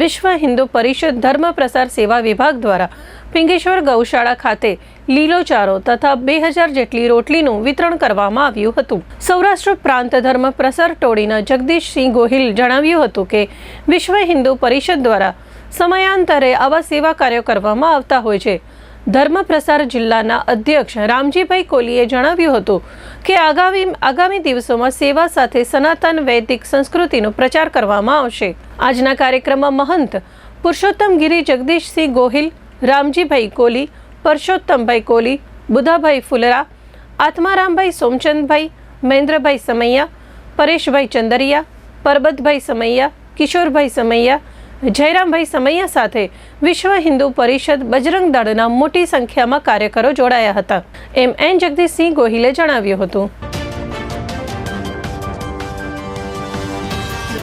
વિશ્વ હિન્દુ પરિષદ ધર્મ પ્રસાર સેવા વિભાગ દ્વારા પિંગેશ્વર ગૌશાળા ખાતે લીલો ચારો તથા બે હજાર જેટલી રોટલીનું વિતરણ કરવામાં આવ્યું હતું. સૌરાષ્ટ્ર પ્રાંત ધર્મ પ્રસાર ટોળીના જગદીશસિંહ ગોહિલ જણાવ્યું હતું કે, વિશ્વ હિન્દુ પરિષદ દ્વારા સમયાંતરે આવા સેવા કાર્યો કરવામાં આવતા હોય છે. ધર્મ પ્રસાર જિલ્લાના અધ્યક્ષ રામજીભાઈ કોલીએ જણાવ્યું હતું કે આગામી આગામી દિવસોમાં સેવા સાથે સનાતન વૈદિક સંસ્કૃતિનો પ્રચાર કરવામાં આવશે. આજના કાર્યક્રમમાં મહંત પુરુષોત્તમગીરી જગદીશસિંહ ગોહિલ, રામજીભાઈ કોલી પરસોત્તમભાઈ કોલી, બુધાભાઈ ફુલરા, આત્મારામભાઈ સોમચંદભાઈ, મહેન્દ્રભાઈ સમૈયા, પરેશભાઈ ચંદરિયા, પરબતભાઈ સમૈયા, કિશોરભાઈ સમૈયા જયરામભાઈ સમૈયા સાથે વિશ્વ હિન્દુ પરિષદ બજરંગ દળના મોટી સંખ્યામાં કાર્યકરો જોડાયા હતા. એમ એન જગદીશસિંહ ગોહિલે જણાવ્યું હતું.